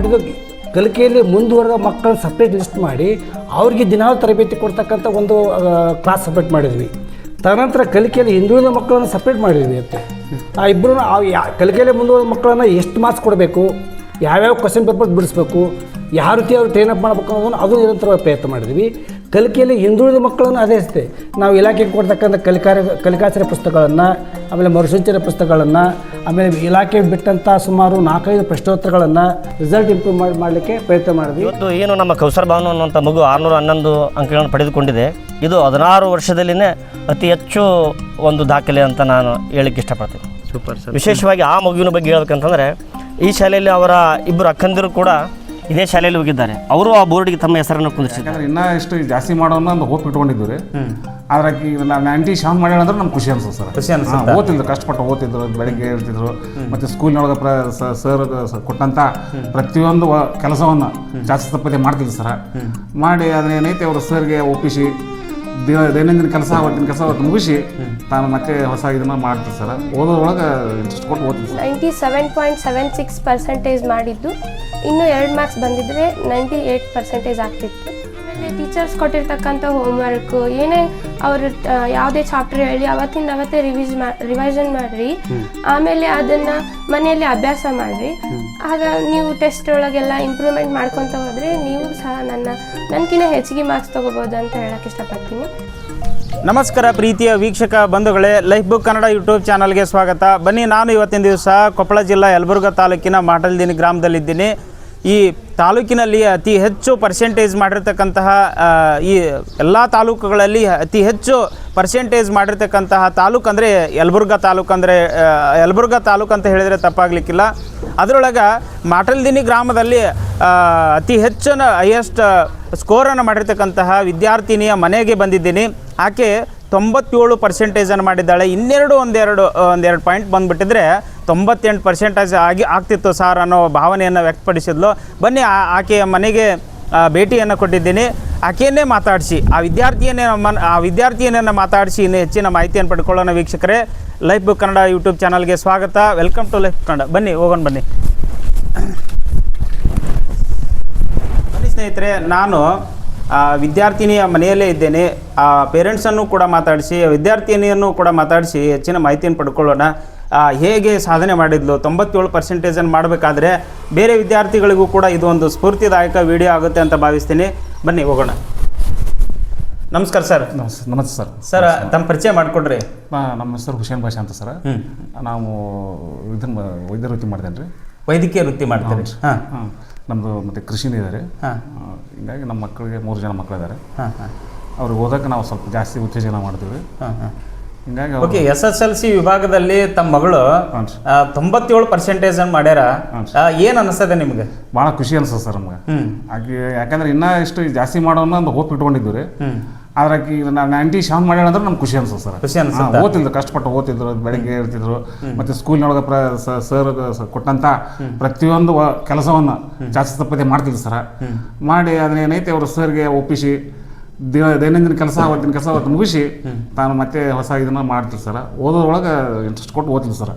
ಮಾಡಿದ್ದು ಕಲಿಕೆಯಲ್ಲಿ ಮುಂದುವರೆದ ಮಕ್ಕಳನ್ನ ಸಪ್ರೇಟ್ ಲಿಸ್ಟ್ ಮಾಡಿ ಅವ್ರಿಗೆ ದಿನಾಲು ತರಬೇತಿ ಕೊಡ್ತಕ್ಕಂಥ ಒಂದು ಕ್ಲಾಸ್ ಸಪ್ರೇಟ್ ಮಾಡಿದ್ವಿ. ತದನಂತರ ಕಲಿಕೆಯಲ್ಲಿ ಹಿಂದುಳಿದ ಮಕ್ಕಳನ್ನು ಸಪ್ರೇಟ್ ಮಾಡಿದ್ವಿ ಅಂತೆ ಆ ಇಬ್ಬರು ಯಾ, ಕಲಿಕೆಯಲ್ಲಿ ಮುಂದುವರೆದ ಮಕ್ಕಳನ್ನು ಎಷ್ಟು ಮಾರ್ಕ್ಸ್ ಕೊಡಬೇಕು, ಯಾವ್ಯಾವ ಕ್ವಶನ್ ಪೇಪರ್ ಬಿಡಿಸ್ಬೇಕು, ಯಾವ ರೀತಿ ಅವ್ರು ಅಪ್ ಮಾಡ್ಬೇಕು ಅನ್ನೋದನ್ನು ಅದು ನಿರಂತರ ಪ್ರಯತ್ನ ಮಾಡಿದ್ವಿ. ಕಲಿಕೆಯಲ್ಲಿ ಹಿಂದುಳಿದ ಮಕ್ಕಳನ್ನು ಅದೇ ನಾವು ಇಲಾಖೆಗೆ ಕೊಡ್ತಕ್ಕಂಥ ಕಲಿಕಾರ ಕಲಿಕಾಚರ ಪುಸ್ತಕಗಳನ್ನು, ಆಮೇಲೆ ಮರುಸೂಚನೆ ಪುಸ್ತಕಗಳನ್ನು ಆಮೇಲೆ ಇಲಾಖೆ ಬಿಟ್ಟಂಥ ಸುಮಾರು ನಾಲ್ಕೈದು ಪ್ರಶ್ನೋತ್ತರಗಳನ್ನು ರಿಸಲ್ಟ್ ಇಂಪ್ರೂವ್ ಮಾಡಿ ಮಾಡಲಿಕ್ಕೆ ಪ್ರಯತ್ನ ಮಾಡಿದ್ವಿ. ಇವತ್ತು ಏನು ನಮ್ಮ ಕೌಸರ್ ಭವನ ಅನ್ನುವಂಥ ಮಗು ಆರುನೂರ ಹನ್ನೊಂದು ಅಂಕಗಳನ್ನು ಪಡೆದುಕೊಂಡಿದೆ. ಇದು ಹದಿನಾರು ವರ್ಷದಲ್ಲಿನೇ ಅತಿ ಹೆಚ್ಚು ಒಂದು ದಾಖಲೆ ಅಂತ ನಾನು ಹೇಳಕ್ಕೆ ಇಷ್ಟಪಡ್ತೀನಿ. ಸೂಪರ್ ಸರ್ ವಿಶೇಷವಾಗಿ ಆ ಮಗುವಿನ ಬಗ್ಗೆ ಹೇಳ್ಬೇಕಂತಂದರೆ ಈ ಶಾಲೆಯಲ್ಲಿ ಅವರ ಇಬ್ಬರು ಅಕ್ಕಂದಿರು ಕೂಡ ಇದೇ ಶಾಲೆಯಲ್ಲಿ ಹೋಗಿದ್ದಾರೆ. ಅವರು ಆ ಬೋರ್ಡ್ಗೆ ತಮ್ಮ ಹೆಸರನ್ನು ಕುಂದಿಸಿದ್ದಾರೆ ಯಾಕಂದ್ರೆ ಇನ್ನೂ ಇಷ್ಟು ಜಾಸ್ತಿ ಮಾಡೋಣ ಒಂದು ಹೋಪ್ ಇಟ್ಕೊಂಡಿದ್ವಿ ರೀ ಆದ್ರೆ ಆಕಿ ನಾನು ಆಂಟಿ ಶಾನ್ ಮಾಡ್ಯಾಳ ಅಂದ್ರೆ ನಮ್ಗೆ ಖುಷಿ ಅನ್ಸುತ್ತೆ ಸರ್. ಖುಷಿ ಅನ್ಸುತ್ತೆ? ಓದ್ತಿದ್ರು ಕಷ್ಟಪಟ್ಟು ಓದ್ತಿದ್ರು ಬೆಳಿಗ್ಗೆ ಹೇಳ್ತಿದ್ರು. ಮತ್ತೆ ಸ್ಕೂಲ್ನೊಳಗೆ ಪ್ರ ಸರ್ ಕೊಟ್ಟಂತ ಪ್ರತಿಯೊಂದು ಕೆಲಸವನ್ನು ಕೆಲಸವನ್ನ ಜಾಸ್ತಿ ತಪ್ಪದೆ ಮಾಡ್ತಿದ್ರು ಸರ್. ಮಾಡಿ ಅದನ್ನ ಏನೈತೆ ಅವರು ಸರ್ಗೆ ಒಪ್ಪಿಸಿ ದಿನ ದೈನಂದಿನ ಕೆಲಸ ಅವತ್ತಿನ ಕೆಲಸ ಅವತ್ತು ಮುಗಿಸಿ ತಾನು ಮತ್ತೆ ಹೊಸ ಇದನ್ನ ಮಾಡ್ತೀವಿ ಸರ್. ಓದೋದ್ರೊಳಗೆ ಇಂಟ್ರೆಸ್ಟ್ ಕೊಟ್ಟು ಓದ್ತಿದ್ರು ninety seven point seven six percentage ಮಾಡಿದ್ದು. ಇನ್ನೂ ಎರಡು ಮಾರ್ಕ್ಸ್ ಬಂದಿದ್ರೆ ನೈಂಟಿ ಏಯ್ಟ್ ಪರ್ಸೆಂಟೇಜ್ ಆಗ್ತಿತ್ತು. ಆಮೇಲೆ ಟೀಚರ್ಸ್ ಕೊಟ್ಟಿರ್ತಕ್ಕಂಥ ಹೋಮ್ವರ್ಕು ಏನೇ ಅವರು ಯಾವುದೇ ಚಾಪ್ಟರ್ ಹೇಳಿ ಅವತ್ತಿಂದ ಅವತ್ತೇ ರಿವಿಸ್ ಮಾ ರಿವೈಸನ್ ಮಾಡಿರಿ. ಆಮೇಲೆ ಅದನ್ನು ಮನೆಯಲ್ಲಿ ಅಭ್ಯಾಸ ಮಾಡಿರಿ. ಆಗ ನೀವು ಟೆಸ್ಟ್ ಒಳಗೆಲ್ಲ ಇಂಪ್ರೂವ್ಮೆಂಟ್ ಮಾಡ್ಕೊತ ಹೋದರೆ ನೀವು ಸಹ ನನ್ನ ನನಗಿನ್ನ ಹೆಚ್ಚಿಗೆ ಮಾರ್ಕ್ಸ್ ತೊಗೋಬೋದು ಅಂತ ಹೇಳಕ್ಕೆ ಇಷ್ಟಪಡ್ತೀನಿ. ನಮಸ್ಕಾರ ಪ್ರೀತಿಯ ವೀಕ್ಷಕ ಬಂಧುಗಳೇ. ಲೈಫ್ ಬುಕ್ ಕನ್ನಡ ಯೂಟ್ಯೂಬ್ ಚಾನಲ್ಗೆ ಸ್ವಾಗತ. ಬನ್ನಿ ನಾನು ಇವತ್ತಿನ ದಿವಸ ಕೊಪ್ಪಳ ಜಿಲ್ಲಾ ಯಲಬುರ್ಗಾ ತಾಲೂಕಿನ ಮಾಟಲ್ದಿನಿ ಗ್ರಾಮದಲ್ಲಿದ್ದೀನಿ. ಈ ತಾಲೂಕಿನಲ್ಲಿ ಅತಿ ಹೆಚ್ಚು ಪರ್ಸೆಂಟೇಜ್ ಮಾಡಿರ್ತಕ್ಕಂತಹ ಈ ಎಲ್ಲ ತಾಲೂಕುಗಳಲ್ಲಿ ಅತಿ ಹೆಚ್ಚು ಪರ್ಸೆಂಟೇಜ್ ಮಾಡಿರ್ತಕ್ಕಂತಹ ತಾಲೂಕು ಅಂದರೆ ಯಲಬುರ್ಗ ತಾಲೂಕು ಅಂದರೆ ಯಲಬುರ್ಗ ತಾಲೂಕು ಅಂತ ಹೇಳಿದರೆ ತಪ್ಪಾಗಲಿಕ್ಕಿಲ್ಲ. ಅದರೊಳಗೆ ಮಾಟಲ್ದಿನಿ ಗ್ರಾಮದಲ್ಲಿ ಅತಿ ಹೆಚ್ಚಿನ ಹೈಯೆಸ್ಟ್ ಸ್ಕೋರನ್ನು ಮಾಡಿರ್ತಕ್ಕಂತಹ ವಿದ್ಯಾರ್ಥಿನಿಯ ಮನೆಗೆ ಬಂದಿದ್ದೀನಿ. ಆಕೆ ತೊಂಬತ್ತೇಳು ಪರ್ಸೆಂಟೇಜನ್ನು ಮಾಡಿದ್ದಾಳೆ. ಇನ್ನೆರಡು ಒಂದೆರಡು ಒಂದೆರಡು ಪಾಯಿಂಟ್ ಬಂದುಬಿಟ್ಟಿದ್ರೆ ತೊಂಬತ್ತೆಂಟು ಪರ್ಸೆಂಟೇಜ್ ಆಗಿ ಆಗ್ತಿತ್ತು ಸಾರ್ ಅನ್ನೋ ಭಾವನೆಯನ್ನು ವ್ಯಕ್ತಪಡಿಸಿದ್ಲು. ಬನ್ನಿ ಆಕೆಯ ಮನೆಗೆ ಭೇಟಿಯನ್ನು ಕೊಟ್ಟಿದ್ದೀನಿ. ಆಕೆಯನ್ನೇ ಮಾತಾಡಿಸಿ, ಆ ವಿದ್ಯಾರ್ಥಿಯನ್ನೇ ಮನ್ ಆ ವಿದ್ಯಾರ್ಥಿಯನ್ನೇ ಮಾತಾಡಿಸಿ ಇನ್ನು ಹೆಚ್ಚಿನ ಮಾಹಿತಿಯನ್ನು ಪಡ್ಕೊಳ್ಳೋಣ ವೀಕ್ಷಕರೇ. ಲೈಫ್ ಬುಕ್ ಕನ್ನಡ ಯೂಟ್ಯೂಬ್ ಚಾನಲ್ಗೆ ಸ್ವಾಗತ. Welcome to life Kannada. ಬನ್ನಿ, ಹೋಗೋಣ ಬನ್ನಿ. ಬನ್ನಿ ಸ್ನೇಹಿತರೆ, ನಾನು ವಿದ್ಯಾರ್ಥಿನಿಯ ಮನೆಯಲ್ಲೇ ಇದ್ದೇನೆ. ಆ ಪೇರೆಂಟ್ಸನ್ನು ಕೂಡ ಮಾತಾಡಿಸಿ ವಿದ್ಯಾರ್ಥಿನಿಯನ್ನು ಕೂಡ ಮಾತಾಡಿಸಿ ಹೆಚ್ಚಿನ ಮಾಹಿತಿಯನ್ನು ಪಡ್ಕೊಳ್ಳೋಣ. ಹೇಗೆ ಸಾಧನೆ ಮಾಡಿದ್ಲು? ತೊಂಬತ್ತೇಳು ಪರ್ಸೆಂಟೇಜನ್ನು ಮಾಡಬೇಕಾದ್ರೆ ಬೇರೆ ವಿದ್ಯಾರ್ಥಿಗಳಿಗೂ ಕೂಡ ಇದು ಒಂದು ಸ್ಫೂರ್ತಿದಾಯಕ ವಿಡಿಯೋ ಆಗುತ್ತೆ ಅಂತ ಭಾವಿಸ್ತೀನಿ. ಬನ್ನಿ ಹೋಗೋಣ. ನಮಸ್ಕಾರ ಸರ್. ನಮಸ್- ನಮಸ್ತೆ ಸರ್. ಸರ್ ತಮ್ಮ ಪರಿಚಯ ಮಾಡಿಕೊಡ್ರಿ. ನಮ್ಮ ಹೆಸರು ಹುಸೇನ್ ಭಾಷಾ ಅಂತ ಸರ್. ನಾವು ಇದನ್ನು ವೈದ್ಯ ವೃತ್ತಿ ಮಾಡ್ತೇನೆ ರೀ ವೈದ್ಯಕೀಯ ವೃತ್ತಿ ಮಾಡ್ತೇನೆ ಹಾಂ. ಹಾಂ ನಮ್ಮದು ಮತ್ತು ಕೃಷಿನೂ ಇದ್ದಾರೆ ರೀ ಹಾಂ ಹೀಗಾಗಿ ನಮ್ಮ ಮಕ್ಕಳಿಗೆ ಮೂರು ಜನ ಮಕ್ಕಳಿದ್ದಾರೆ ಹಾಂ ಹಾಂ. ಅವ್ರಿಗೆ ಓದೋಕೆ ನಾವು ಸ್ವಲ್ಪ ಜಾಸ್ತಿ ಉತ್ತೇಜನ ಮಾಡ್ತೀವಿ. ಹಾಂ ಹಾಂ. ಹಿಂಗಾಗಿ okay S S L C ವಿಭಾಗದಲ್ಲಿ ತಮ್ಮ ಮಗಳು ತೊಂಬತ್ತೇಳು ಪರ್ಸೆಂಟೇಜ್ ಅನ್ನು ಮಾಡ್ಯಾರ. ಏನು ಅನಿಸ್ತದೆ ನಿಮ್ಗೆ? ಭಾಳ ಖುಷಿ ಅನಿಸ್ತದೆ ಸರ್ ನಮ್ಗೆ. ಹಾಗೆ ಯಾಕಂದ್ರೆ ಇನ್ನೂ ಇಷ್ಟು ಜಾಸ್ತಿ ಮಾಡೋಣ ಒಂದು ಹೋಪ್ ಇಟ್ಕೊಂಡಿದ್ವಿ ರೀ ಆದ್ರೆ ನಾನು ನೈಂಟಿ ಶಾನ್ ಮಾಡ್ಯಾಳ ಅಂದ್ರೆ ನಮ್ಗೆ ಖುಷಿ ಅನ್ಸುತ್ತೆ ಸರ್. ಖುಷಿ ಅನ್ಸುತ್ತೆ? ಓದ್ತಿದ್ರು ಕಷ್ಟಪಟ್ಟು ಓದ್ತಿದ್ರು ಬೆಳಿಗ್ಗೆ ಇರ್ತಿದ್ರು ಮತ್ತೆ ಸ್ಕೂಲ್ನೊಳಗೆ ಪ್ರ ಸರ್ ಕೊಟ್ಟಂತ ಪ್ರತಿಯೊಂದು ಕೆಲಸವನ್ನ ಜಾಸ್ತಿ ತಪ್ಪದೆ ಮಾಡ್ತಿದ್ರು ಸರ್. ಮಾಡಿ ಅದನ್ನ ಏನೈತೆ ಅವರು ಸರ್ಗೆ ಒಪ್ಪಿಸಿ ದಿನ ದೈನಂದಿನ ಕೆಲಸ ಅವತ್ತಿನ ಕೆಲಸ ಅವತ್ತು ಮುಗಿಸಿ ತಾನು ಮತ್ತೆ ಹೊಸ ಇದನ್ನ ಮಾಡ್ತಿದ್ರು ಸರ್. ಓದೋದ್ರೊಳಗೆ ಇಂಟ್ರೆಸ್ಟ್ ಕೊಟ್ಟು ಓದ್ತಿದ್ರು ಸರ್.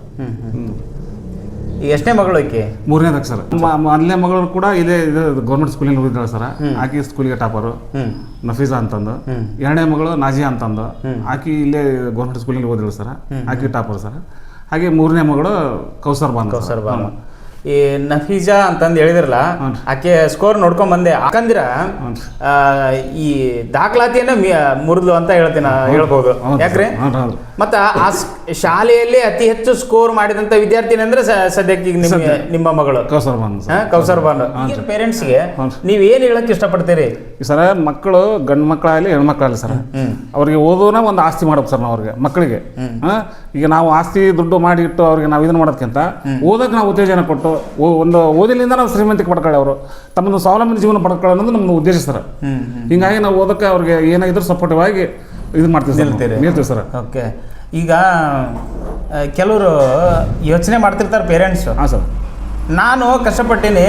ಎಷ್ಟನೇ ಮಗಳು ಆಕೆ ಮೂರನೇದಾಗ ಸರ್. ಮೊದಲನೇ ಮಗಳು ಕೂಡ ಇದೇ ಇದು ಗೌರ್ಮೆಂಟ್ ಸ್ಕೂಲಿಂದ ಹೋಗಿದ್ದಾಳೆ ಸರ್. ಆಕಿ ಸ್ಕೂಲಿಗೆ ಟಾಪರು. ನಫೀಸಾ ಅಂತಂದು. ಎರಡನೇ ಮಗಳು ನಾಜಿಯಾ ಅಂತಂದು. ಆಕಿ ಇಲ್ಲೇ ಗೌರ್ಮೆಂಟ್ ಸ್ಕೂಲಿಂದ ಓದಿದ್ದಾಳೆ ಸರ್. ಆಕಿ ಟಾಪರ್ ಸರ್. ಹಾಗೆ ಮೂರನೇ ಮಗಳು ಕೌಸರ್ ಬಾನ್ ಕೌಸರ್ ಬಾನು ಈ ನಫೀಜಾ ಅಂತಂದು ಹೇಳಿದ್ರಲ್ಲ. ಆಕೆ ಸ್ಕೋರ್ ನೋಡ್ಕೊಂಡ್ ಬಂದೆ. ಯಾಕಂದ್ರ ಈ ದಾಖಲಾತಿಯನ್ನ ಮುರಿದ್ಲು ಅಂತ ಹೇಳ್ತೀನಿ ಹೇಳ್ಬೋದು. ಯಾಕ್ರಿ? ಮತ್ತ ಆ ಶಾಲೆಯಲ್ಲಿ ಅತಿ ಹೆಚ್ಚು ಸ್ಕೋರ್ ಮಾಡಿದಂತ ವಿದ್ಯಾರ್ಥಿನಿ ಅಂದ್ರೆ ಸದ್ಯಕ್ಕೆ ಈಗ ನಿಮ್ಮ ನಿಮ್ಮ ಮಗಳು. ಕೌಸರ್ ಬಾನ್ ಹಾ, ಕೌಸರ್ ಬಾನು ಪೇರೆಂಟ್ಸ್ಗೆ ನೀವ್ ಏನ್ ಹೇಳಕ್ ಇಷ್ಟಪಡ್ತೀರಿ? ಸರ್ ಮಕ್ಕಳು ಗಂಡು ಮಕ್ಕಳಾಗಲಿ ಹೆಣ್ಮಕ್ಳಾಗಲಿ ಸರ್. ಅವ್ರಿಗೆ ಓದೋನ ಒಂದು ಆಸ್ತಿ ಮಾಡ್ಬೇಕು ಸರ್ ನಾವು ಅವ್ರಿಗೆ ಮಕ್ಕಳಿಗೆ. ಈಗ ನಾವು ಆಸ್ತಿ ದುಡ್ಡು ಮಾಡಿ ಇಟ್ಟು ಅವ್ರಿಗೆ ನಾವು ಇದನ್ನ ಮಾಡೋದಕ್ಕಿಂತ ಓದಕ್ಕೆ ನಾವು ಉತ್ತೇಜನ ಕೊಟ್ಟು ಒಂದು ಓದಿಲಿಂದ ನಾವು ಶ್ರೀಮಂತಿಕೆ ಪಡ್ಕೊಳ್ಳಿ ಅವರು. ತಮ್ಮದು ಸ್ವಾವಲಂಬನೆ ಜೀವನ ಪಡ್ಕೊಳ್ಳೋ ಅನ್ನೋದು ನಮ್ಮ ಉದ್ದೇಶ ಸರ್ ಹಿಂಗಾಗಿ ನಾವು ಓದಕ್ಕೆ ಅವ್ರಿಗೆ ಏನಾಗಿದ್ರು ಸಪೋರ್ಟಿವ್ ಆಗಿ ಇದು ಮಾಡ್ತೀವಿ ಸರ್. ನಿಲ್ತೀವಿ ಸರ್. ಓಕೆ. ಈಗ ಕೆಲವರು ಯೋಚನೆ ಮಾಡ್ತಿರ್ತಾರೆ ಪೇರೆಂಟ್ಸ್ ಹಾಂ ಸರ್. ನಾನು ಕಷ್ಟಪಟ್ಟೀನಿ.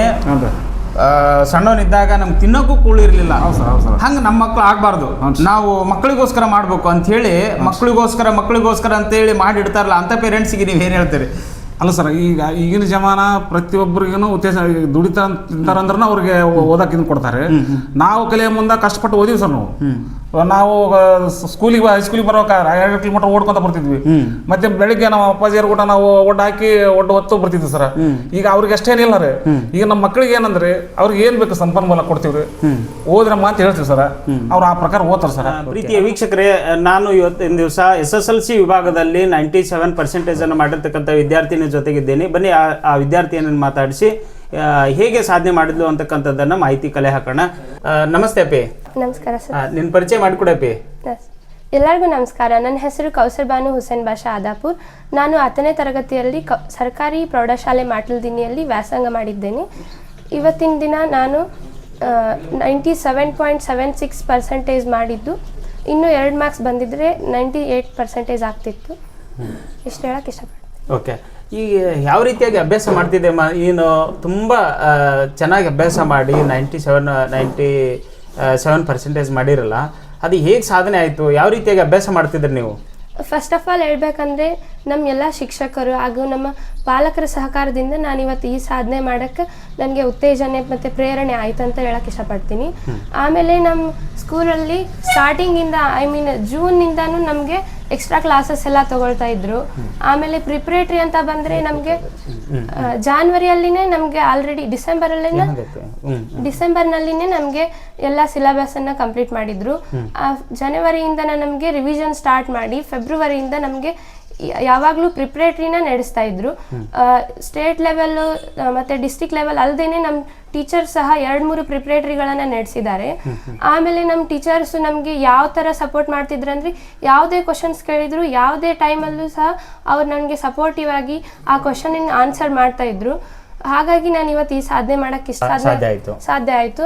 ಸಣ್ಣವನಿದ್ದಾಗ ನಮ್ಗೆ ತಿನ್ನೋಕ್ಕೂ ಕೂಳು ಹೌದು ಸರ್ ಹೌದು ಸರ್. ಹಂಗೆ ನಮ್ಮ ಮಕ್ಕಳು ಆಗಬಾರ್ದು. ನಾವು ಮಕ್ಕಳಿಗೋಸ್ಕರ ಮಾಡಬೇಕು ಅಂಥೇಳಿ ಮಕ್ಕಳಿಗೋಸ್ಕರ ಮಕ್ಕಳಿಗೋಸ್ಕರ ಅಂತೇಳಿ ಮಾಡಿಡ್ತಾರಲ್ಲ ಅಂಥ ಪೇರೆಂಟ್ಸಿಗೆ ನೀವು ಏನು ಹೇಳ್ತೀರಿ? ಅಲ್ಲ ಸರ್ ಈಗ ಈಗಿನ ಜಮಾನ ಪ್ರತಿಯೊಬ್ಬರಿಗೂ ಉತ್ತೇಜ ದುಡಿತಾ ತಿಂತಾರಂದ್ರೆ ಅವ್ರಿಗೆ ಓದಕ್ಕೆ ಇದನ್ನ ಕೊಡ್ತಾರೆ. ನಾವು ಕಲಿಯ ಮುಂದೆ ಕಷ್ಟಪಟ್ಟು ಓದಿವಿ ಸರ್ ನಾವು. ನಾವು ಸ್ಕೂಲಿಗೆ ಹೈಸ್ಕೂಲಿಗೆ ಬರ್ಬೇಕಾದ್ರೆ ಎರಡು ಕಿಲೋಮೀಟರ್ ಓಡ್ಕೊಂತ ಬರ್ತಿದ್ವಿ. ಮತ್ತೆ ಬೆಳಿಗ್ಗೆ ನಮ್ಮ ಅಪ್ಪಾಜಿಯರ್ ಕೂಡ ನಾವು ಒಡ್ಡು ಹಾಕಿ ಒಡ್ಡು ಹೊತ್ತು ಬರ್ತಿದ್ವಿ ಸರ್. ಈಗ ಅವ್ರಿಗೆ ಅಷ್ಟೇನಿಲ್ಲ ರೀ. ಈಗ ನಮ್ಮ ಮಕ್ಕಳಿಗೆ ಏನಂದ್ರೆ ಅವ್ರಿಗೆ ಏನ್ ಬೇಕು ಸಂಪನ್ಮೂಲ ಕೊಡ್ತೀವಿ ಓದ್ರಮ್ಮ ಅಂತ ಹೇಳ್ತೀವಿ ಸರ್. ಅವ್ರು ಆ ಪ್ರಕಾರ ಓದ್ತಾರ ಸರ್. ಪ್ರೀತಿಯ ವೀಕ್ಷಕರೇ ನಾನು ಇವತ್ತಿನ ದಿವಸ ಎಸ್ ಎಸ್ ಎಲ್ ಸಿ ವಿಭಾಗದಲ್ಲಿ ನೈಂಟಿ ಸೆವೆನ್ ಪರ್ಸೆಂಟೇಜ್ ಅನ್ನು ಮಾಡಿರ್ತಕ್ಕಂಥ ವಿದ್ಯಾರ್ಥಿನಿ ಜೊತೆಗಿದ್ದೇನೆ. ಬನ್ನಿ ಆ ವಿದ್ಯಾರ್ಥಿಯನ್ನು ಮಾತಾಡಿಸಿ. ಹೇಗೆ ಸಾಧನೆ ಮಾಡಿದ್ಲು ಅಂತಕ್ಕಂಥದ್ದನ್ನ ಮಾಹಿತಿ ಕಲೆ ಹಾಕೋಣ. ನಮಸ್ತೆ ಅಪ್ಪಿ. ನಮಸ್ಕಾರ ಸರ್. ನಿನ್ನ ಪರಿಚಯ ಮಾಡಿಕೊಡಪ್ಪಿ. ಎಲ್ಲರಿಗೂ ನಮಸ್ಕಾರ. ನನ್ನ ಹೆಸರು ಕೌಸರ್ ಬಾನು ಹುಸೇನ್ ಬಾಷಾ ಆದಾಪುರ್. ನಾನು ಹತ್ತನೇ ತರಗತಿಯಲ್ಲಿ ಕ ಸರ್ಕಾರಿ ಪ್ರೌಢಶಾಲೆ ಮಾಟಲ್ದಿನಿಯಲ್ಲಿ ವ್ಯಾಸಂಗ ಮಾಡಿದ್ದೇನೆ. ಇವತ್ತಿನ ದಿನ ನಾನು ninety seven point seven six percentage ಮಾಡಿದ್ದು. ಇನ್ನೂ ಎರಡು ಮಾರ್ಕ್ಸ್ ಬಂದಿದ್ದರೆ ನೈಂಟಿ ಏಯ್ಟ್ ಪರ್ಸೆಂಟೇಜ್ ಆಗ್ತಿತ್ತು ಇಷ್ಟು ಹೇಳಕ್ಕೆ ಇಷ್ಟಪಡ್ತೀನಿ? ಓಕೆ. ಈಗ ಯಾವ ರೀತಿಯಾಗಿ ಅಭ್ಯಾಸ ಮಾಡ್ತಿದ್ದೆ ಮಾ ನೀನು? ತುಂಬ ಚೆನ್ನಾಗಿ ಅಭ್ಯಾಸ ಮಾಡಿ ninety seven ninety seven percentage ಮಾಡಿರಲ್ಲ, ಅದು ಹೇಗೆ ಸಾಧನೆ ಆಯಿತು? ಯಾವ ರೀತಿಯಾಗಿ ಅಭ್ಯಾಸ ಮಾಡ್ತಿದ್ರಿ ನೀವು? ಫಸ್ಟ್ ಆಫ್ ಆಲ್ ಹೇಳ್ಬೇಕಂದ್ರೆ ನಮ್ಮ ಎಲ್ಲ ಶಿಕ್ಷಕರು ಹಾಗೂ ನಮ್ಮ ಪಾಲಕರ ಸಹಕಾರದಿಂದ ನಾನು ಇವತ್ತು ಈ ಸಾಧನೆ ಮಾಡಕ್ಕೆ ನನಗೆ ಉತ್ತೇಜನೆ ಮತ್ತು ಪ್ರೇರಣೆ ಆಯ್ತು ಅಂತ ಹೇಳಕ್ಕೆ ಇಷ್ಟಪಡ್ತೀನಿ. ಆಮೇಲೆ ನಮ್ಮ ಸ್ಕೂಲಲ್ಲಿ ಸ್ಟಾರ್ಟಿಂಗಿಂದ ಐ ಮೀನ್ ಜೂನ್ನಿಂದನೂ ನಮಗೆ ಎಕ್ಸ್ಟ್ರಾ ಕ್ಲಾಸಸ್ ಎಲ್ಲ ತಗೊಳ್ತಾ ಇದ್ರು. ಆಮೇಲೆ ಪ್ರಿಪ್ರೇಟ್ರಿ ಅಂತ ಬಂದರೆ ನಮಗೆ ಜಾನ್ವರಿಯಲ್ಲಿನೇ ನಮಗೆ ಆಲ್ರೆಡಿ ಡಿಸೆಂಬರಲ್ಲಿನ ಡಿಸೆಂಬರ್ನಲ್ಲಿನೇ ನಮಗೆ ಎಲ್ಲ ಸಿಲೆಬಸನ್ನು ಕಂಪ್ಲೀಟ್ ಮಾಡಿದ್ರು. ಜನವರಿಯಿಂದ ನಮಗೆ ರಿವಿಷನ್ ಸ್ಟಾರ್ಟ್ ಮಾಡಿ ಫೆಬ್ರವರಿಯಿಂದ ನಮಗೆ ಯಾವಾಗಲೂ ಪ್ರಿಪ್ರೇಟ್ರಿನ ನಡೆಸ್ತಾ ಇದ್ರು. ಸ್ಟೇಟ್ ಲೆವೆಲ್ ಮತ್ತೆ ಡಿಸ್ಟಿಕ್ ಲೆವೆಲ್ ಅಲ್ಲದೇನೆ ನಮ್ಮ ಟೀಚರ್ಸ್ ಸಹ ಎರಡು ಮೂರು ಪ್ರಿಪ್ರೇಟರಿಗಳನ್ನ ನಡೆಸಿದ್ದಾರೆ. ಆಮೇಲೆ ನಮ್ಮ ಟೀಚರ್ಸ್ ನಮಗೆ ಯಾವ ಥರ ಸಪೋರ್ಟ್ ಮಾಡ್ತಿದ್ರು ಅಂದರೆ ಯಾವುದೇ ಕ್ವಶನ್ಸ್ ಕೇಳಿದ್ರು ಯಾವುದೇ ಟೈಮಲ್ಲೂ ಸಹ ಅವ್ರು ನನಗೆ ಸಪೋರ್ಟಿವ್ ಆಗಿ ಆ ಕ್ವಶನಿನ ಆನ್ಸರ್ ಮಾಡ್ತಾ ಇದ್ರು. ಹಾಗಾಗಿ ನಾನು ಇವತ್ತು ಈ ಸಾಧನೆ ಮಾಡಕ್ಕೆ ಇಷ್ಟ ಸಾಧ್ಯ ಆಯ್ತು. ಸಾಧ್ಯ ಆಯ್ತು.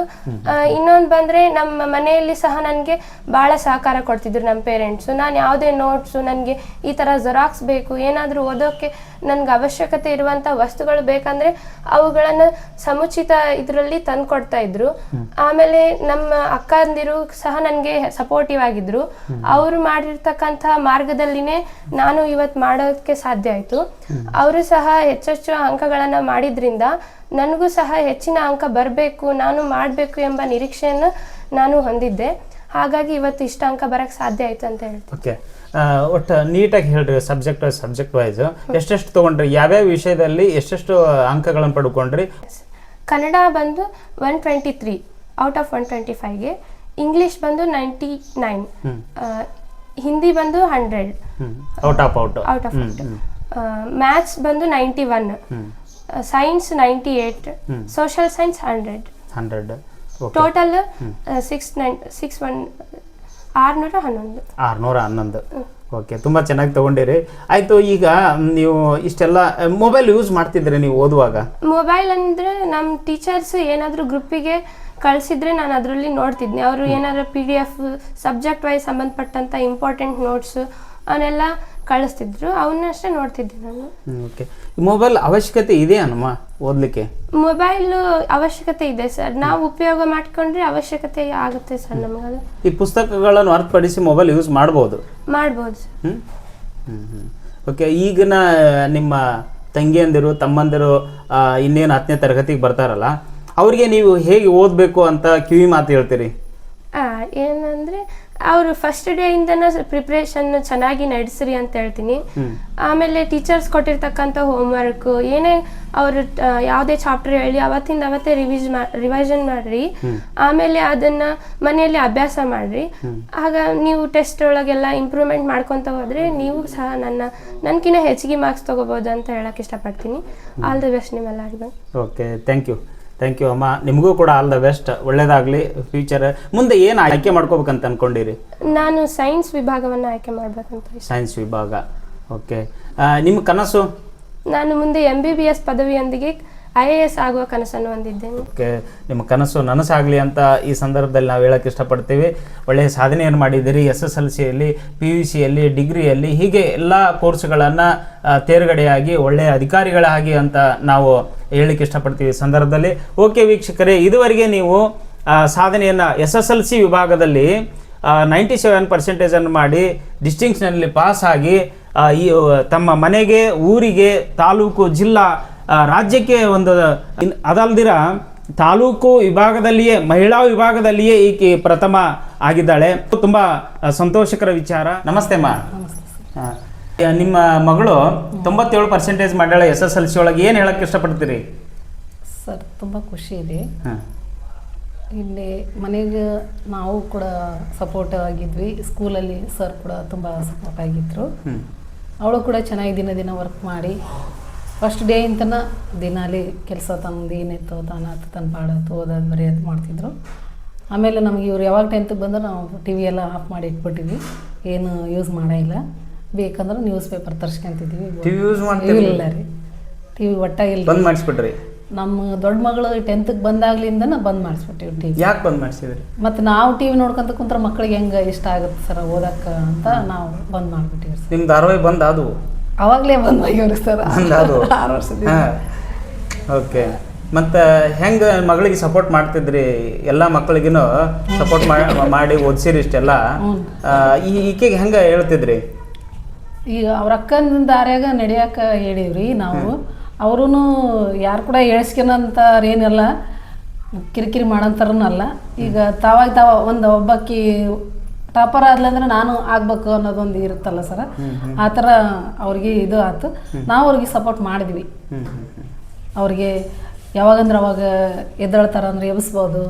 ಇನ್ನೊಂದು ಬಂದ್ರೆ ನಮ್ಮ ಮನೆಯಲ್ಲಿ ಸಹ ನನಗೆ ಬಹಳ ಸಹಕಾರ ಕೊಡ್ತಿದ್ರು ನಮ್ಮ ಪೇರೆಂಟ್ಸ್ ನಾನು ಯಾವುದೇ ನೋಟ್ಸ್ ನನಗೆ ಈ ತರ ಜೆರಾಕ್ಸ್ ಬೇಕು ಏನಾದರೂ ಓದೋಕೆ ನನ್ಗೆ ಅವಶ್ಯಕತೆ ಇರುವಂತ ವಸ್ತುಗಳು ಬೇಕಂದ್ರೆ ಅವುಗಳನ್ನ ಸಮುಚಿತ ಇದರಲ್ಲಿ ತಂದು ಕೊಡ್ತಾ ಇದ್ರು ಆಮೇಲೆ ನಮ್ಮ ಅಕ್ಕಂದಿರು ಸಹ ನನಗೆ ಸಪೋರ್ಟಿವ್ ಆಗಿದ್ರು. ಅವರು ಮಾಡಿರ್ತಕ್ಕಂತ ಮಾರ್ಗದಲ್ಲಿನೇ ನಾನು ಇವತ್ತು ಮಾಡೋಕೆ ಸಾಧ್ಯ ಆಯಿತು. ಅವರು ಸಹ ಹೆಚ್ಚೆಚ್ಚು ಅಂಕಗಳನ್ನು ಮಾಡಿದ್ರಿಂದ ನನಗೂ ಸಹ ಹೆಚ್ಚಿನ ಅಂಕ ಬರಬೇಕು ನಾನು ಮಾಡಬೇಕು ಎಂಬ ನಿರೀಕ್ಷೆಯನ್ನು ನಾನು ಹೊಂದಿದ್ದೆ. ಹಾಗಾಗಿ ಇವತ್ತು ಇಷ್ಟ ಅಂಕ ಬರಕ್ಕೆ ಸಾಧ್ಯ ಆಯ್ತು ಅಂತ ಹೇಳ್ತೀನಿ. ಓಕೆ. ಒಟ್ಟು ನೀಟಾಗಿ ಹೇಳ್ರಿ ಸಬ್ಜೆಕ್ಟ್ ಸಬ್ಜೆಕ್ಟ್ ವೈಸ್. ಎಷ್ಟೆಷ್ಟು ತೊಗೊಂಡ್ರಿ? ಯಾವ್ಯಾವ ವಿಷಯದಲ್ಲಿ ಎಷ್ಟೆಷ್ಟು ಅಂಕಗಳನ್ನು ಪಡ್ಕೊಂಡ್ರಿ? ಕನ್ನಡ ಬಂದು one twenty three out of one twenty ಫೈವ್ಗೆ. English ಬಂದು ನೈಂಟಿ ನೈನ್ ಹಿಂದಿ ಬಂದು hundred. Out of out. Out of maths ಬಂದು ninety one science ninety eight social science hundred hundred total six nine six one ಆರುನೂರ ಹನ್ನೊಂದು. ಆರುನೂರ ಹನ್ನೊಂದು. Okay ತುಂಬ ಚೆನ್ನಾಗಿ ತಗೊಂಡಿರಿ. ಆಯಿತು ಈಗ ನೀವು ಇಷ್ಟೆಲ್ಲ ಮೊಬೈಲ್ ಯೂಸ್ ಮಾಡ್ತಿದ್ರಿ ನೀವು ಓದುವಾಗ? ಮೊಬೈಲ್ ಅಂದರೆ ನಮ್ಮ ಟೀಚರ್ಸ್ ಏನಾದರೂ ಗ್ರೂಪಿಗೆ ಕಳಿಸಿದ್ರೆ ನಾನು ಅದರಲ್ಲಿ ನೋಡ್ತಿದ್ದೆ ಅವರು ಏನಾದರೂ P D F subject wise ಸಂಬಂಧಪಟ್ಟಂಥ ಇಂಪಾರ್ಟೆಂಟ್ ನೋಟ್ಸು ಅವನ್ನೆಲ್ಲ ಕಳಿಸ್ತಿದ್ರು ಅವನ್ನಷ್ಟೇ ನೋಡ್ತಿದ್ದೆ ನಾನು. ಓಕೆ ಮೊಬೈಲ್ ಅವಶ್ಯಕತೆ ಇದೆ ಅನ್ಮ ಓದಲಿಕ್ಕೆ? ಮೊಬೈಲ್ ಅವಶ್ಯಕತೆ ಇದೆ ಸರ್. ನಾವು ಉಪಯೋಗ ಮಾಡ್ಕೊಂಡ್ರೆ ಅವಶ್ಯಕತೆ ಆಗುತ್ತೆ ಸರ್ ನಮಗದು ಈ ಪುಸ್ತಕಗಳನ್ನು ಹೊರತುಪಡಿಸಿ ಮೊಬೈಲ್ ಯೂಸ್ ಮಾಡ್ಬೋದು? ಮಾಡ್ಬೋದು ಸರ್. ಓಕೆ ಈಗಿನ ನಿಮ್ಮ ತಂಗಿಯಂದಿರು ತಮ್ಮಂದಿರು ಆ, ಇನ್ನೇನು ಹತ್ತನೇ ತರಗತಿಗೆ ಬರ್ತಾರಲ್ಲ ಅವ್ರಿಗೆ ನೀವು ಹೇಗೆ ಓದಬೇಕು ಅಂತ ಕಿವಿ ಮಾತು ಹೇಳ್ತೀರಿ? ಆ, ಏನಂದ್ರೆ ಅವರು ಫಸ್ಟ್ ಡೇ ಇಂದನ ಪ್ರಿಪ್ರೇಷನ್ ಚೆನ್ನಾಗಿ ನಡೆಸ್ರಿ ಅಂತ ಹೇಳ್ತೀನಿ. ಆಮೇಲೆ ಟೀಚರ್ಸ್ ಕೊಟ್ಟಿರ್ತಕ್ಕಂಥ ಹೋಮ್ವರ್ಕ್ ಏನೇ ಅವರು ಯಾವುದೇ ಚಾಪ್ಟರ್ ಹೇಳಿ ಅವತ್ತಿಂದ ಅವತ್ತೇ ರಿವಿಸ್ ರಿವೈಸನ್ ರಿವೈಷನ್ ಮಾಡ್ರಿ. ಆಮೇಲೆ ಅದನ್ನ ಮನೆಯಲ್ಲಿ ಅಭ್ಯಾಸ ಮಾಡ್ರಿ. ಆಗ ನೀವು ಟೆಸ್ಟ್ ಒಳಗೆಲ್ಲ ಇಂಪ್ರೂವ್ಮೆಂಟ್ ಮಾಡ್ಕೊಂತ ಹೋದ್ರೆ ನೀವು ಸಹ ನನ್ನ ನನ್ಕಿನ್ನ ಹೆಚ್ಚಿಗೆ ಮಾರ್ಕ್ಸ್ ತಗೋಬಹುದು ಅಂತ ಹೇಳಕ್ ಇಷ್ಟಪಡ್ತೀನಿ. ಆಲ್ ದ ಬೆಸ್ಟ್ ನಿಮ್ಮೆಲ್ಲ okay thank you thank you ಅಮ್ಮ. ನಿಮಗೂ ಕೂಡ ಆಲ್ ದ ಬೆಸ್ಟ್ ಒಳ್ಳೇದಾಗಲಿ ಫ್ಯೂಚರ್ ಮುಂದೆ ಏನು ಆಯ್ಕೆ ಮಾಡ್ಕೋಬೇಕಂತ ಅಂದ್ಕೊಂಡಿರಿ ನಾನು ಸೈನ್ಸ್ ವಿಭಾಗವನ್ನು ಆಯ್ಕೆ ಮಾಡಬೇಕಂತ ಸೈನ್ಸ್ ವಿಭಾಗ. ಓಕೆ ನಿಮ್ಮ ಕನಸು? ನಾನು ಮುಂದೆ ಎಂ ಬಿ ಬಿ ಎಸ್ ಪದವಿಯೊಂದಿಗೆ ಐ ಎ ಎಸ್ ಆಗುವ ಕನಸನ್ನು ಹೊಂದಿದ್ದೇನೆ. ಓಕೆ, ನಿಮ್ಮ ಕನಸು ನನಸಾಗಲಿ ಅಂತ ಈ ಸಂದರ್ಭದಲ್ಲಿ ನಾವು ಹೇಳಕ್ಕೆ ಇಷ್ಟಪಡ್ತೀವಿ. ಒಳ್ಳೆಯ ಸಾಧನೆಯನ್ನು ಮಾಡಿದ್ದೀರಿ. ಎಸ್ ಎಸ್ ಎಲ್ ಸಿಯಲ್ಲಿ, ಪಿ ಯು ಸಿಯಲ್ಲಿ ಡಿಗ್ರಿಯಲ್ಲಿ ಹೀಗೆ ಎಲ್ಲ ಕೋರ್ಸ್ಗಳನ್ನು ತೇರ್ಗಡೆಯಾಗಿ, ಒಳ್ಳೆಯ ಅಧಿಕಾರಿಗಳಾಗಿ ಅಂತ ನಾವು ಹೇಳಕ್ಕೆ ಇಷ್ಟಪಡ್ತೀವಿ ಸಂದರ್ಭದಲ್ಲಿ. ಓಕೆ ವೀಕ್ಷಕರೇ, ಇದುವರೆಗೆ ನೀವು ಸಾಧನೆಯನ್ನು ಎಸ್ ಎಸ್ ಎಲ್ ಸಿ ವಿಭಾಗದಲ್ಲಿ ನೈಂಟಿ ಸೆವೆನ್ ಪರ್ಸೆಂಟೇಜನ್ನು ಮಾಡಿ ಡಿಸ್ಟಿಂಕ್ಷನಲ್ಲಿ ಪಾಸ್ ಆಗಿ ಈ, ತಮ್ಮ ಮನೆಗೆ, ಊರಿಗೆ, ತಾಲೂಕು, ಜಿಲ್ಲಾ ರಾಜ್ಯಕ್ಕೆ ಒಂದು ಅದಲ್ದಿರ ತಾಲೂಕು ವಿಭಾಗದಲ್ಲಿಯೇ ಮಹಿಳಾ ವಿಭಾಗದಲ್ಲಿಯೇ ಈಕೆ ಪ್ರಥಮ ಆಗಿದ್ದಾಳೆ. ತುಂಬಾ ಸಂತೋಷಕರ ವಿಚಾರ. ನಮಸ್ತೆ ಅಮ್ಮ. ಆ, ನಿಮ್ಮ ಮಗಳು ತೊಂಬತ್ತೇಳು ಪರ್ಸೆಂಟೇಜ್ ಮಾಡ್ಯಾಳೆ ಎಸ್ ಎಸ್ ಎಲ್ ಸಿ ಒಳಗೆ. ಏನು ಹೇಳಕ್ಕೆ ಇಷ್ಟಪಡ್ತೀರಿ? ಸರ್ ತುಂಬ ಖುಷಿ ಇದೆ. ಇಲ್ಲಿ ಮನೆಗೆ ನಾವು ಕೂಡ ಸಪೋರ್ಟ್ ಆಗಿದ್ವಿ. ಸ್ಕೂಲಲ್ಲಿ ಸರ್ ಕೂಡ ತುಂಬ ಸಪೋರ್ಟ್ ಆಗಿದ್ರು. ಅವಳು ಕೂಡ ಚೆನ್ನಾಗಿ ದಿನ ದಿನ ವರ್ಕ್ ಮಾಡಿ. ಫಸ್ಟ್ ಡೇ ಇಂತನ ದಿನಾಲಿ ಕೆಲಸ ತಂದು ಏನಿತ್ತು ತಾನು ತನ್ನ ಪಾಡತ್ತು ಓದೋದು ಬರೆಯೋದು ಮಾಡ್ತಿದ್ರು. ಆಮೇಲೆ ನಮಗೆ ಇವ್ರು ಯಾವಾಗ ಟೆಂತಿಗೆ ಬಂದ್ರೆ ನಾವು ಟಿ ವಿ ಎಲ್ಲ ಆಫ್ ಮಾಡಿ ಇಟ್ಬಿಟ್ಟಿವಿ ಏನು ಯೂಸ್ ಇಲ್ಲ. ಬೇಕಂದ್ರೆ ನ್ಯೂಸ್ ಪೇಪರ್ ತರ್ಸ್ಕೊಂತಿದ್ವಿ? ಇಲ್ಲ ರೀ. ಟಿ ವಿ ಒಟ್ಟಾಗಿಲ್ಲ ಬಂದ್ ಮಾಡಿಸ್ಬಿಟ್ರಿ? ನಮ್ಮ ದೊಡ್ಡ ಮಗಳು ಟೆಂತ್ಗೆ ಬಂದಾಗ್ಲಿಂದ ಬಂದ್ ಮಾಡಿಸ್ಬಿಟ್ಟಿವಿ ಟಿ ವಿ ಯಾಕೆ ಬಂದ್ ಮಾಡಿಸಿದ್ರಿ? ಮತ್ತು ನಾವು ಟಿ ವಿ ನೋಡ್ಕೊಂತ ಕುಂತ್ರ ಮಕ್ಳಿಗೆ ಹೆಂಗೆ ಇಷ್ಟ ಆಗುತ್ತೆ ಸರ್ ಓದಕ್ಕೆ ಅಂತ ನಾವು ಬಂದ್ ಮಾಡಿಬಿಟ್ಟಿವಿ ನಿಮ್ಮ ಧಾರಾವಾಹಿ ಬಂದ್ ಅದು ಅವಾಗಲೇ ಬಂದು ಆಗ್ಯಾವ್ರಿ ಸರ್. ಆರು ವರ್ಷದಿಂದ. ಓಕೆ. ಮತ್ತು ಹೆಂಗೆ ಮಗಳಿಗೆ ಸಪೋರ್ಟ್ ಮಾಡ್ತಿದ್ರಿ? ಎಲ್ಲ ಮಕ್ಕಳಿಗಿನೂ ಸಪೋರ್ಟ್ ಮಾಡಿ ಓದಿಸಿರಿ ಇಷ್ಟೆಲ್ಲ. ಈ ಈಕೆಗೆ ಹೆಂಗೆ ಹೇಳ್ತಿದ್ರಿ? ಈಗ ಅವ್ರ ಅಕ್ಕನ ದಾರ್ಯಾಗ ನಡೆಯಕ್ಕ ಹೇಳಿವ್ರಿ ನಾವು. ಅವರು ಯಾರು ಕೂಡ ಏನಿಲ್ಲ. ಕಿರಿಕಿರಿ ಮಾಡಂತಾರನೂ ಅಲ್ಲ ಈಗ ತಾವಾಗ ತಾವ ಒಂದು ಒಬ್ಬಾಕಿ ಟಾಪರ್ ಆದ್ಲಂದ್ರೆ ನಾನು ಆಗ್ಬೇಕು ಅನ್ನೋದೊಂದು ಇರುತ್ತಲ್ಲ ಸರ್? ಆ ಥರ ಅವ್ರಿಗೆ ಇದು ಆಯ್ತು ನಾವು ಅವ್ರಿಗೆ ಸಪೋರ್ಟ್ ಮಾಡಿದ್ವಿ. ಅವ್ರಿಗೆ ಯಾವಾಗಂದ್ರೆ ಅವಾಗ ಎದ್ದೇಳ್ತಾರ ಅಂದ್ರೆ ಎಬ್ಸ್ಬೋದು.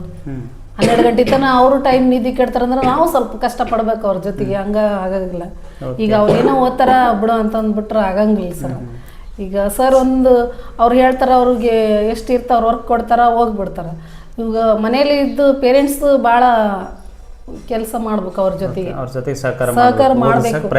ಹನ್ನೆರಡು ಗಂಟೆ ತನ ಅವರು ಟೈಮ್ ನಿದ್ದೆ ಕೆಡ್ತಾರಂದ್ರೆ ನಾವು ಸ್ವಲ್ಪ ಕಷ್ಟ ಪಡ್ಬೇಕು ಅವ್ರ ಜೊತೆಗೆ. ಹಂಗ ಆಗಂಗಿಲ್ಲ ಈಗ ಅವ್ರು ಏನೋ ಓದ್ತಾರ ಬಿಡು ಅಂತ ಅಂದ್ಬಿಟ್ರೆ ಆಗಂಗಿಲ್ಲ ಸರ್. ಈಗ ಸರ್ ಒಂದು ಅವ್ರು ಹೇಳ್ತಾರ ಅವ್ರಿಗೆ ಎಷ್ಟು ಇರ್ತಾರೆ ವರ್ಕ್ ಕೊಡ್ತಾರ ಹೋಗ್ಬಿಡ್ತಾರ. ಇವಾಗ ಮನೇಲಿ ಇದ್ದು ಪೇರೆಂಟ್ಸ್ ಭಾಳ ಕೆಲಸ ಮಾಡ್ಬೇಕು ಅವ್ರ ಜೊತೆ. ಅವ್ರ ಜೊತೆಗೆ ಸಹಕಾರ ಸಹಕಾರ ಮಾಡ್ಬೇಕು, ಮಾಡಬೇಕು. ಓದಿಸಕ್ಕೆ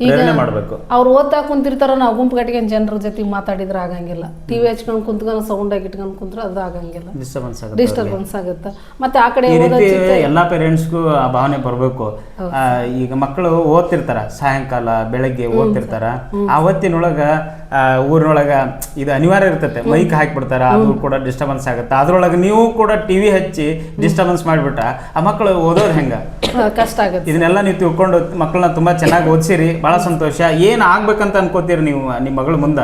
ಪ್ರೇರಣೆ ಮಾಡಬೇಕು. ಅವ್ರು ಓದ್ತಾ ಕುಂತಿರ್ತಾರ ನಾವು ಗುಂಪು ಕಟ್ಕೊಂಡು ಜನರ ಜೊತೆ ಮಾತಾಡಿದ್ರೆ ಆಗಂಗಿಲ್ಲ. ಟಿವಿ ಹಚ್ಕೊಂಡು ಕುಂತ್ಕೊಂಡು ಸೌಂಡ್ ಆಗಿ ಇಟ್ಕೊಂಡು ಕುಂತ್ರೆ ಅದು ಆಗಂಗಿಲ್ಲ. ಡಿಸ್ಟರ್ಬೆನ್ಸ್ ಆಗುತ್ತೆ ಡಿಸ್ಟರ್ಬೆನ್ಸ್ ಆಗುತ್ತೆ. ಮತ್ತೆ ಆ ಕಡೆ ಎಲ್ಲಾ ಓದೋ ರೀತಿ ಎಲ್ಲ ಪೇರೆಂಟ್ಸ್ಗೂ ಆ ಭಾವನೆ ಬರಬೇಕು. ಈಗ ಮಕ್ಕಳು ಓದ್ತಿರ್ತಾರ ಸಾಯಂಕಾಲ ಬೆಳಗ್ಗೆ ಓದ್ತಿರ್ತಾರ. ಆ ಹೊತ್ತಿನೊಳಗ ಆ, ಊರಿನೊಳಗ ಇದು ಅನಿವಾರ್ಯ ಇರ್ತೈತೆ. ಮೈಕ್ ಹಾಕಿಬಿಡ್ತಾರ ಅದು ಕೂಡ ಡಿಸ್ಟರ್ಬೆನ್ಸ್ ಆಗುತ್ತೆ. ಅದ್ರೊಳಗೆ ನೀವು ಕೂಡ ಟಿವಿ ಹಚ್ಚಿ ಡಿಸ್ಟರ್ಬೆನ್ಸ್ ಮಾಡಿಬಿಟ್ರೆ ಆ ಮಕ್ಕಳು ಓದೋದು ಹೆಂಗ? ಕಷ್ಟ ಆಗುತ್ತೆ. ಇದನ್ನೆಲ್ಲ ನೀವು ತಿಳ್ಕೊಂಡು ಮಕ್ಕಳನ್ನ ತುಂಬಾ ಚೆನ್ನಾಗಿ ಓದಿಸಿರಿ ಬಹಳ ಸಂತೋಷ. ಏನ್ ಆಗ್ಬೇಕಂತ ಅನ್ಕೋತೀರಿ ನೀವು ನಿಮ್ಮ ಮಗಳ ಮುಂದ?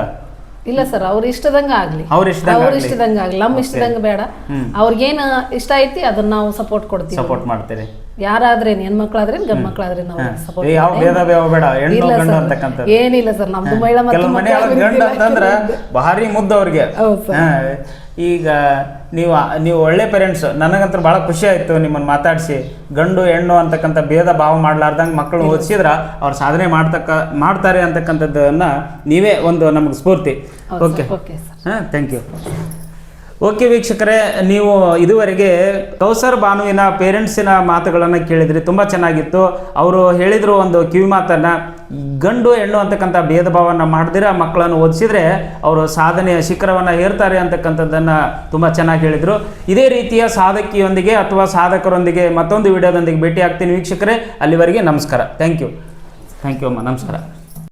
ಇಲ್ಲ ಸರ್ ಅವ್ರ ಇಷ್ಟದಂಗ ಆಗ್ಲಿ. ಅವ್ರ ಇಷ್ಟದಂಗ ಅವ್ರ ಆಗ್ಲಿ. ಇಷ್ಟದಂಗ ಆಗ್ಲಿ ನಮ್ಮ ಇಷ್ಟದಂಗ ಬೇಡ. ಅವ್ರಿಗೇನು ಇಷ್ಟ ಐತಿ ಅದನ್ನ ನಾವು ಸಪೋರ್ಟ್ ಕೊಡ್ತೀವಿ. ಸಪೋರ್ಟ್ ಮಾಡ್ತೀರಿ. ಯಾರಾದ್ರೇನು ಹೆಣ್ಮಕ್ಳಾದ್ರೇನು ಗಂಡ್ ಮಕ್ಳಾದ್ರೇನು ನಾವು ಸಪೋರ್ಟ್ ಯಾವ ಭೇದ ಭಾವ ಬೇಡ ಹೆಣ್ಣು ಗಂಡು ಸರ್. ಅಂತಕ್ಕಂಥದ್ದು. ಏನಿಲ್ಲ ಸರ್ ನಮ್ದು ಮಹಿಳಾ ಮಕ್ಕಳು ಕೆಲವು ಮನೆ ಗಂಡ ಅಂತಂದ್ರ ಭಾರಿ ಮುದ್ದು ಅವ್ರಿಗೆ. ಈಗ ನೀವು ನೀವು ಒಳ್ಳೆ ಪೇರೆಂಟ್ಸ್ ನನಗಂತೂ ಭಾಳ ಖುಷಿ ಆಯಿತು ನಿಮ್ಮನ್ನ ಮಾತಾಡಿಸಿ. ಗಂಡು ಹೆಣ್ಣು ಅಂತಕ್ಕಂಥ ಭೇದ ಭಾವ ಮಾಡಲಾರ್ದಂಗೆ ಮಕ್ಕಳು ಓದಿಸಿದ್ರೆ ಅವ್ರು ಸಾಧನೆ ಮಾಡ್ತಕ್ಕ ಮಾಡ್ತಾರೆ ಅಂತಕ್ಕಂಥದ್ದನ್ನು ನೀವೇ ಒಂದು ನಮಗೆ ಸ್ಫೂರ್ತಿ. ಓಕೆ ಓಕೆ ಹಾಂ ಥ್ಯಾಂಕ್ ಯು ಓಕೆ ವೀಕ್ಷಕರೇ, ನೀವು ಇದುವರೆಗೆ ಕೌಸರ್ ಬಾನುವಿನ ಪೇರೆಂಟ್ಸಿನ ಮಾತುಗಳನ್ನು ಕೇಳಿದ್ರಿ, ತುಂಬ ಚೆನ್ನಾಗಿತ್ತು. ಅವರು ಹೇಳಿದರು ಒಂದು ಕಿವಿ ಮಾತನ್ನು, ಗಂಡು ಹೆಣ್ಣು ಅಂತಕ್ಕಂಥ ಭೇದ ಭಾವನ ಮಾಡದಿರ, ಮಕ್ಕಳನ್ನು ಓದಿಸಿದ್ರೆ ಅವರು ಸಾಧನೆಯ ಶಿಖರವನ್ನು ಏರ್ತಾರೆ ಅಂತಕ್ಕಂಥದ್ದನ್ನು ತುಂಬ ಚೆನ್ನಾಗಿ ಹೇಳಿದರು. ಇದೇ ರೀತಿಯ ಸಾಧಕಿಯೊಂದಿಗೆ ಅಥವಾ ಸಾಧಕರೊಂದಿಗೆ ಮತ್ತೊಂದು ವಿಡಿಯೋದೊಂದಿಗೆ ಭೇಟಿ ಆಗ್ತೀನಿ ವೀಕ್ಷಕರೇ, ಅಲ್ಲಿವರೆಗೆ ನಮಸ್ಕಾರ. Thank you. ಥ್ಯಾಂಕ್ ಯು ಅಮ್ಮ, ನಮಸ್ಕಾರ.